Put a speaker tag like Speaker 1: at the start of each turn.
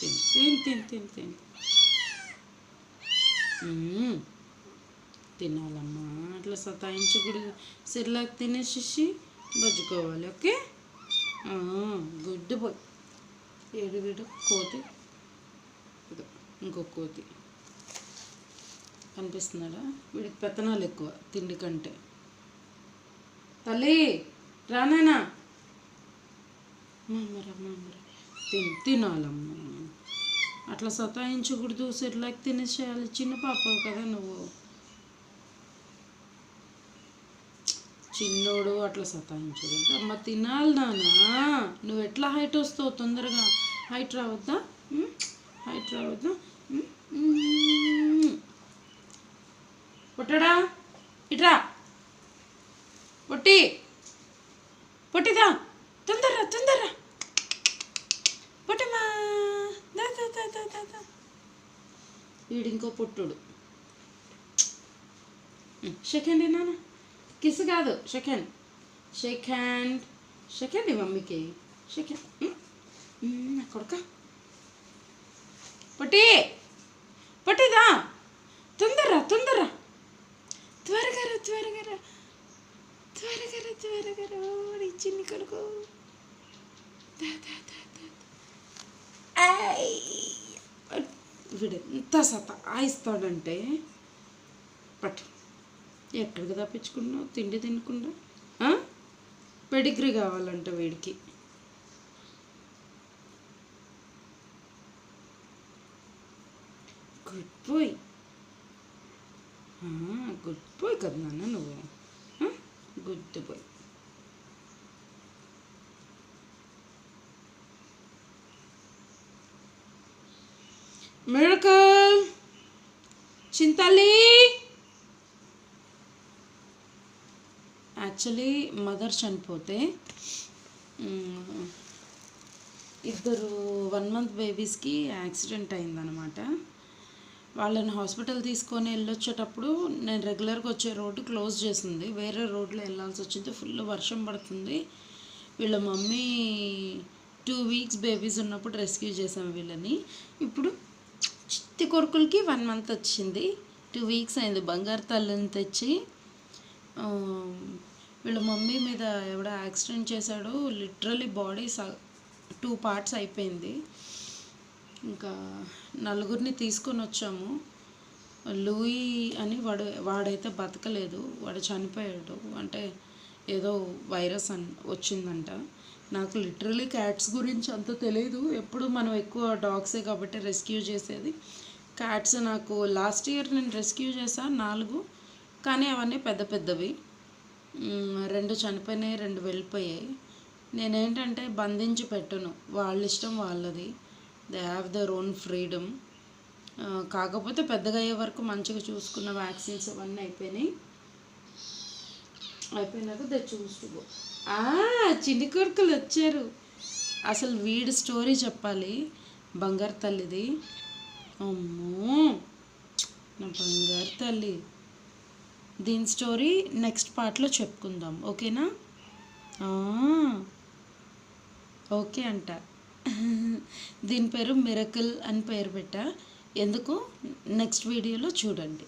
Speaker 1: తిని. తిని తిని తిని తిన్. తినాలమ్మా. అట్లా సతాయించకూడదు. సిర్లాక్ తినేసేసి బజ్జుకోవాలి ఓకే? గుడ్ బాయ్ ఏడు వీడు కోతి. ఇంకో కోతి. కనిపిస్తున్నాడా? వీడికి పెత్తనాలు ఎక్కువ తిండి కంటే. తల్లి రానానా మామరా మామరా తిన్ తినాలమ్మా. అట్లా సతాయించకూడదు సెర్లాక్ తినేసేయాలి. చిన్న పాప కదా నువ్వు. చిన్నోడు అట్లా సతాయించకూడదు. అమ్మ తినాలి నానా నువ్వు ఎట్లా హైట్ వస్తావు తొందరగా? హైట్ రావద్దా? హైట్ రావద్దా? పుట్టడా? పొట్టడా ఇట్రా పొట్టి. పొట్టిదా? తొందరరా తొందరరా పొట్టమా దా దా దా దా దా దా వీడు ఇంకో సెకండ్ ఏనా కిస్ కాదు సెకండ్. సెకండ్. సెకండ్ మమ్మీకి సెకండ్. నా కొడుక? పొట్టి! పొట్టిదా తొందరరా తొందరరా. త్వరగా రా త్వరగా రా. త్వరగా రా త్వరగా రా. నీ చిన్ని కొడుకు. దా దా దా దా. ఐ. వీడు ఎంత సతాయిస్తాడంటే పట్టు. ఎక్కడికి తప్పించుకున్నావు? తిండి తినకుండా? పెడిగ్రీ కావాలంట వీడికి. Good bye. గుడ్ బాయ్ కదా నాన్న నువ్వు. Good boy. మిరకల్ చింతలి యాక్చువల్లీ మదర్ చనిపోతే ఇద్దరు వన్ మంత్ బేబీస్కి యాక్సిడెంట్ అయిందనమాట వాళ్ళని హాస్పిటల్ తీసుకొని వెళ్ళొచ్చేటప్పుడు నేను రెగ్యులర్గా వచ్చే రోడ్డు క్లోజ్ చేసింది. వేరే రోడ్లో వెళ్ళాల్సి వచ్చింది. ఫుల్ వర్షం పడుతుంది. వీళ్ళ మమ్మీ టూ వీక్స్ బేబీస్ ఉన్నప్పుడు రెస్క్యూ చేసాం వీళ్ళని. ఇప్పుడు ప్రతి కొడుకులకి వన్ మంత్ వచ్చింది. టూ వీక్స్ అయింది బంగారు తల్లిని తెచ్చి. వీళ్ళ మమ్మీ మీద ఎవడో యాక్సిడెంట్ చేశాడు. లిటరలీ బాడీ టూ పార్ట్స్ అయిపోయింది. ఇంకా నలుగురిని తీసుకొని వచ్చాము. లూయి అని వాడు వాడైతే బతకలేదు. వాడు చనిపోయాడు. అంటే ఏదో వైరస్ అన్ వచ్చిందంట. నాకు లిటరలీ క్యాట్స్ గురించి అంత తెలియదు ఎప్పుడు మనం ఎక్కువ డాగ్సే కాబట్టి రెస్క్యూ చేసేది. క్యాట్స్ నాకు లాస్ట్ ఇయర్ నేను రెస్క్యూ చేశాను నాలుగు కానీ అవన్నీ పెద్ద పెద్దవి. రెండు చనిపోయినాయి రెండు వెళ్ళిపోయాయి. నేనేంటంటే బంధించి పెట్టను. వాళ్ళ ఇష్టం వాళ్ళది. They have their own freedom కాకపోతే పెద్దగా అయ్యే వరకు మంచిగా చూసుకున్న వ్యాక్సిన్స్ అవన్నీ అయిపోయినాయి. అయిపోయినాక దే చూసుకో చిన్ని కొడుకులు వచ్చారు. అసలు వీడి స్టోరీ చెప్పాలి. బంగారు తల్లిది. అమ్మో నా బంగారు తల్లి. దీని స్టోరీ నెక్స్ట్ పార్ట్లో చెప్పుకుందాం. ఓకేనా? ఓకే అంట. దీని పేరు మిరకల్ అని పేరు పెట్టా. ఎందుకు? నెక్స్ట్ వీడియోలో చూడండి.